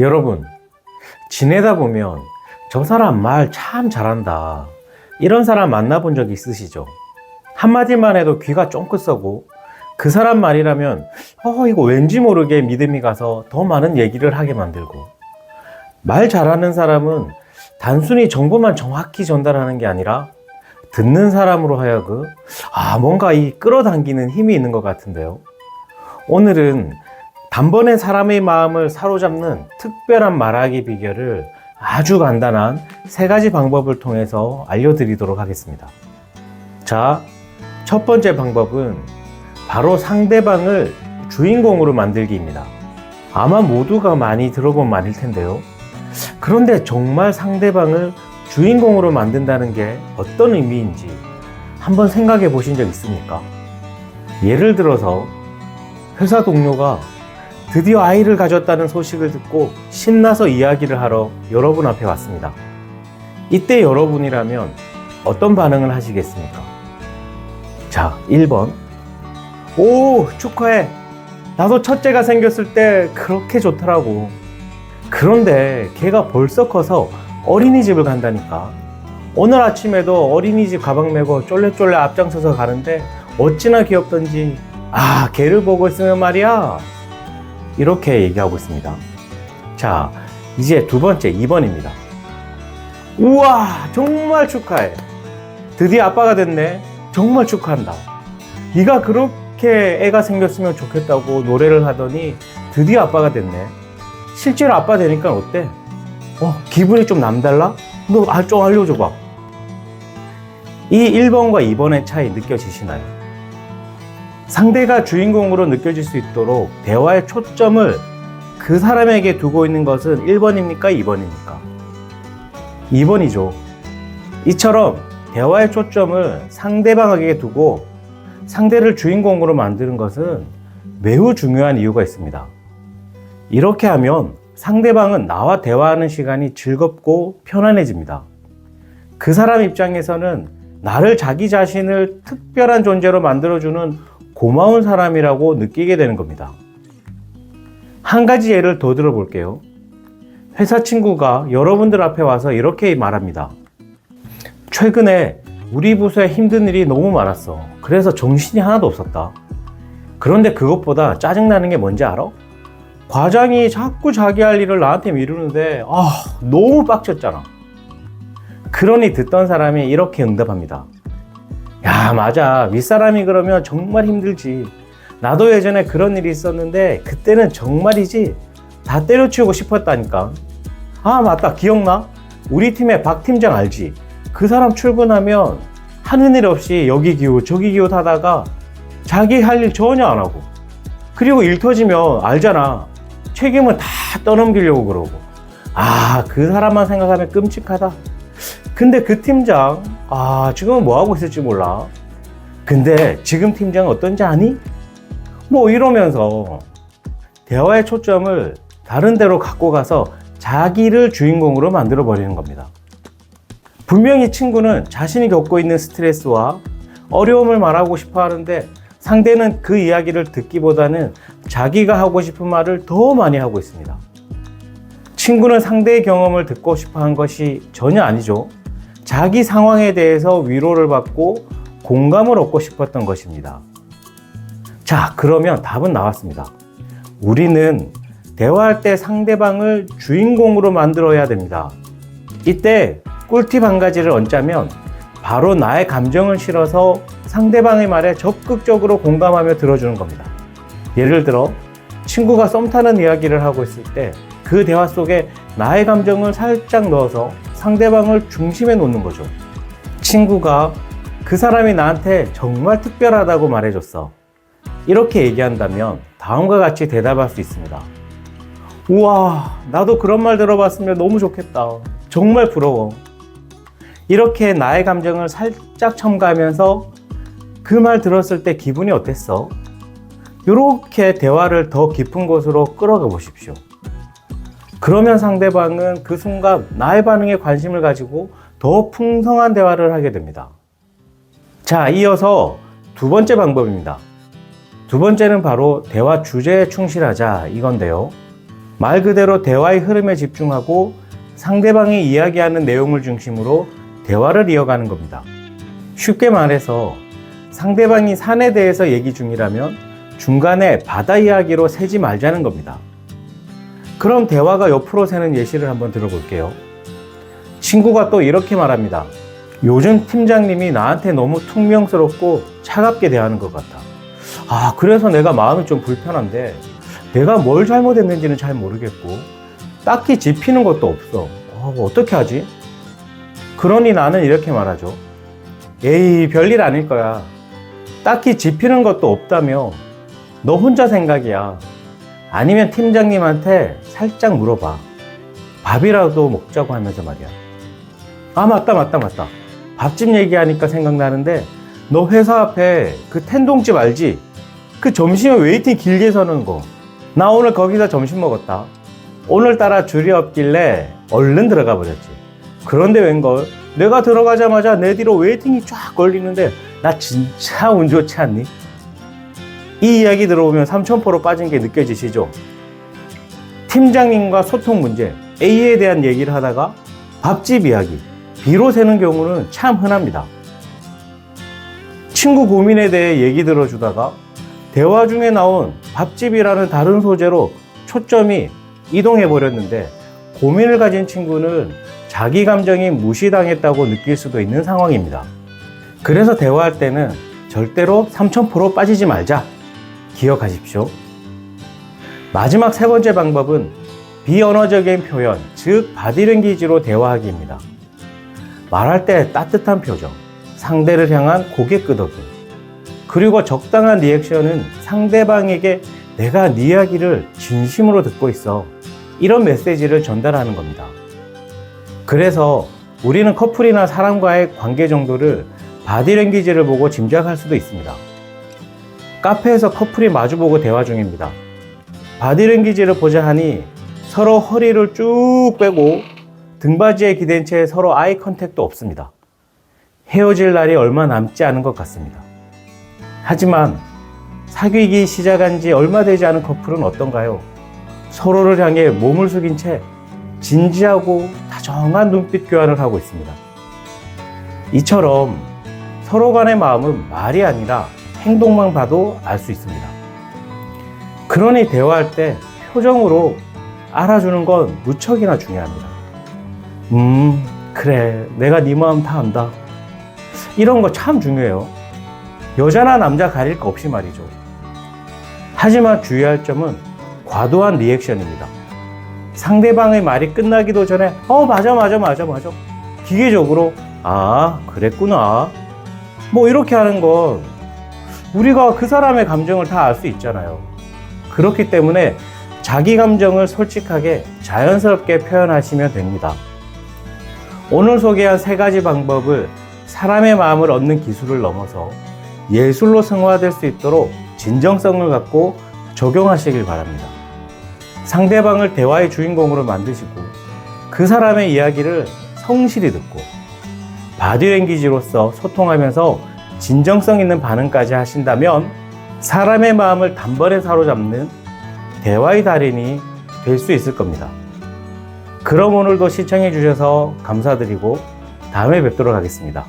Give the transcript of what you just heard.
여러분, 지내다 보면 저 사람 말 참 잘한다. 이런 사람 만나본 적 있으시죠? 한마디만 해도 귀가 쫑긋 서고 그 사람 말이라면 어, 이거 왠지 모르게 믿음이 가서 더 많은 얘기를 하게 만들고 말 잘하는 사람은 단순히 정보만 정확히 전달하는 게 아니라 듣는 사람으로 하여금 아, 뭔가 이 끌어당기는 힘이 있는 것 같은데요. 오늘은 단번에 사람의 마음을 사로잡는 특별한 말하기 비결을 아주 간단한 세 가지 방법을 통해서 알려드리도록 하겠습니다. 자, 첫 번째 방법은 바로 상대방을 주인공으로 만들기입니다. 아마 모두가 많이 들어본 말일 텐데요. 그런데 정말 상대방을 주인공으로 만든다는 게 어떤 의미인지 한번 생각해 보신 적 있습니까? 예를 들어서 회사 동료가 드디어 아이를 가졌다는 소식을 듣고 신나서 이야기를 하러 여러분 앞에 왔습니다. 이때 여러분이라면 어떤 반응을 하시겠습니까? 자, 1번. 오, 축하해. 나도 첫째가 생겼을 때 그렇게 좋더라고. 그런데 걔가 벌써 커서 어린이집을 간다니까. 오늘 아침에도 어린이집 가방 메고 쫄래쫄래 앞장서서 가는데 어찌나 귀엽던지. 아, 걔를 보고 있으면 말이야. 이렇게 얘기하고 있습니다. 자, 이제 두 번째 2번입니다. 우와, 정말 축하해. 드디어 아빠가 됐네. 정말 축하한다. 네가 그렇게 애가 생겼으면 좋겠다고 노래를 하더니 드디어 아빠가 됐네. 실제로 아빠 되니까 어때? 어, 기분이 좀 남달라? 너 아, 좀 알려줘봐. 이 1번과 2번의 차이 느껴지시나요? 상대가 주인공으로 느껴질 수 있도록 대화의 초점을 그 사람에게 두고 있는 것은 1번입니까? 2번입니까? 2번이죠. 이처럼 대화의 초점을 상대방에게 두고 상대를 주인공으로 만드는 것은 매우 중요한 이유가 있습니다. 이렇게 하면 상대방은 나와 대화하는 시간이 즐겁고 편안해집니다. 그 사람 입장에서는 나를 자기 자신을 특별한 존재로 만들어주는 고마운 사람이라고 느끼게 되는 겁니다. 한 가지 예를 더 들어볼게요. 회사 친구가 여러분들 앞에 와서 이렇게 말합니다. 최근에 우리 부서에 힘든 일이 너무 많았어. 그래서 정신이 하나도 없었다. 그런데 그것보다 짜증나는 게 뭔지 알아? 과장이 자꾸 자기 할 일을 나한테 미루는데, 아, 너무 빡쳤잖아. 그러니 듣던 사람이 이렇게 응답합니다. 야, 맞아. 윗사람이 그러면 정말 힘들지. 나도 예전에 그런 일이 있었는데, 그때는 정말이지. 다 때려치우고 싶었다니까. 아, 맞다. 기억나? 우리 팀의 박 팀장 알지? 그 사람 출근하면 하는 일 없이 여기 기웃, 저기 기웃 하다가 자기 할 일 전혀 안 하고. 그리고 일 터지면 알잖아. 책임을 다 떠넘기려고 그러고. 아, 그 사람만 생각하면 끔찍하다. 근데 그 팀장, 아, 지금은 뭐 하고 있을지 몰라. 근데 지금 팀장은 어떤지 아니? 뭐 이러면서 대화의 초점을 다른 데로 갖고 가서 자기를 주인공으로 만들어 버리는 겁니다. 분명히 친구는 자신이 겪고 있는 스트레스와 어려움을 말하고 싶어 하는데 상대는 그 이야기를 듣기보다는 자기가 하고 싶은 말을 더 많이 하고 있습니다. 친구는 상대의 경험을 듣고 싶어 한 것이 전혀 아니죠. 자기 상황에 대해서 위로를 받고 공감을 얻고 싶었던 것입니다. 자, 그러면 답은 나왔습니다. 우리는 대화할 때 상대방을 주인공으로 만들어야 됩니다. 이때 꿀팁 한 가지를 얹자면 바로 나의 감정을 실어서 상대방의 말에 적극적으로 공감하며 들어주는 겁니다. 예를 들어 친구가 썸 타는 이야기를 하고 있을 때 그 대화 속에 나의 감정을 살짝 넣어서 상대방을 중심에 놓는 거죠. 친구가 그 사람이 나한테 정말 특별하다고 말해줬어. 이렇게 얘기한다면 다음과 같이 대답할 수 있습니다. 우와, 나도 그런 말 들어봤으면 너무 좋겠다. 정말 부러워. 이렇게 나의 감정을 살짝 첨가하면서 그 말 들었을 때 기분이 어땠어? 이렇게 대화를 더 깊은 곳으로 끌어가 보십시오. 그러면 상대방은 그 순간 나의 반응에 관심을 가지고 더 풍성한 대화를 하게 됩니다. 자, 이어서 두 번째 방법입니다. 두 번째는 바로 대화 주제에 충실하자 이건데요. 말 그대로 대화의 흐름에 집중하고 상대방이 이야기하는 내용을 중심으로 대화를 이어가는 겁니다. 쉽게 말해서 상대방이 산에 대해서 얘기 중이라면 중간에 바다 이야기로 새지 말자는 겁니다. 그럼 대화가 옆으로 새는 예시를 한번 들어볼게요. 친구가 또 이렇게 말합니다. 요즘 팀장님이 나한테 너무 퉁명스럽고 차갑게 대하는 것 같아. 아, 그래서 내가 마음이 좀 불편한데 내가 뭘 잘못했는지는 잘 모르겠고 딱히 짚히는 것도 없어. 어, 어떻게 하지? 그러니 나는 이렇게 말하죠. 에이, 별일 아닐 거야. 딱히 짚히는 것도 없다며. 너 혼자 생각이야. 아니면 팀장님한테 살짝 물어봐. 밥이라도 먹자고 하면서 말이야. 아, 맞다, 맞다, 맞다. 밥집 얘기하니까 생각나는데, 너 회사 앞에 그 텐동집 알지? 그 점심에 웨이팅 길게 서는 거. 나 오늘 거기서 점심 먹었다. 오늘따라 줄이 없길래 얼른 들어가 버렸지. 그런데 웬걸? 내가 들어가자마자 내 뒤로 웨이팅이 쫙 걸리는데, 나 진짜 운 좋지 않니? 이 이야기 들어보면 삼천포로 빠진 게 느껴지시죠? 팀장님과 소통 문제, A에 대한 얘기를 하다가 밥집 이야기, B로 새는 경우는 참 흔합니다. 친구 고민에 대해 얘기 들어주다가 대화 중에 나온 밥집이라는 다른 소재로 초점이 이동해 버렸는데 고민을 가진 친구는 자기 감정이 무시당했다고 느낄 수도 있는 상황입니다. 그래서 대화할 때는 절대로 삼천포로 빠지지 말자. 기억하십시오. 마지막 세 번째 방법은 비언어적인 표현, 즉 바디랭귀지로 대화하기입니다. 말할 때 따뜻한 표정, 상대를 향한 고개 끄덕임, 그리고 적당한 리액션은 상대방에게 내가 네 이야기를 진심으로 듣고 있어. 이런 메시지를 전달하는 겁니다. 그래서 우리는 커플이나 사람과의 관계 정도를 바디랭귀지를 보고 짐작할 수도 있습니다. 카페에서 커플이 마주보고 대화 중입니다. 바디랭귀지를 보자 하니 서로 허리를 쭉 빼고 등받이에 기댄 채 서로 아이 컨택도 없습니다. 헤어질 날이 얼마 남지 않은 것 같습니다. 하지만 사귀기 시작한 지 얼마 되지 않은 커플은 어떤가요? 서로를 향해 몸을 숙인 채 진지하고 다정한 눈빛 교환을 하고 있습니다. 이처럼 서로 간의 마음은 말이 아니라 행동만 봐도 알 수 있습니다. 그러니 대화할 때 표정으로 알아주는 건 무척이나 중요합니다. 음, 그래. 내가 네 마음 다 안다. 이런 거 참 중요해요. 여자나 남자 가릴 거 없이 말이죠. 하지만 주의할 점은 과도한 리액션입니다. 상대방의 말이 끝나기도 전에, 어, 맞아, 맞아, 맞아, 맞아. 기계적으로, 아, 그랬구나. 뭐 이렇게 하는 건 우리가 그 사람의 감정을 다 알 수 있잖아요. 그렇기 때문에 자기 감정을 솔직하게 자연스럽게 표현하시면 됩니다. 오늘 소개한 세 가지 방법을 사람의 마음을 얻는 기술을 넘어서 예술로 승화될 수 있도록 진정성을 갖고 적용하시길 바랍니다. 상대방을 대화의 주인공으로 만드시고 그 사람의 이야기를 성실히 듣고 바디랭귀지로서 소통하면서 진정성 있는 반응까지 하신다면 사람의 마음을 단번에 사로잡는 대화의 달인이 될 수 있을 겁니다. 그럼 오늘도 시청해 주셔서 감사드리고 다음에 뵙도록 하겠습니다.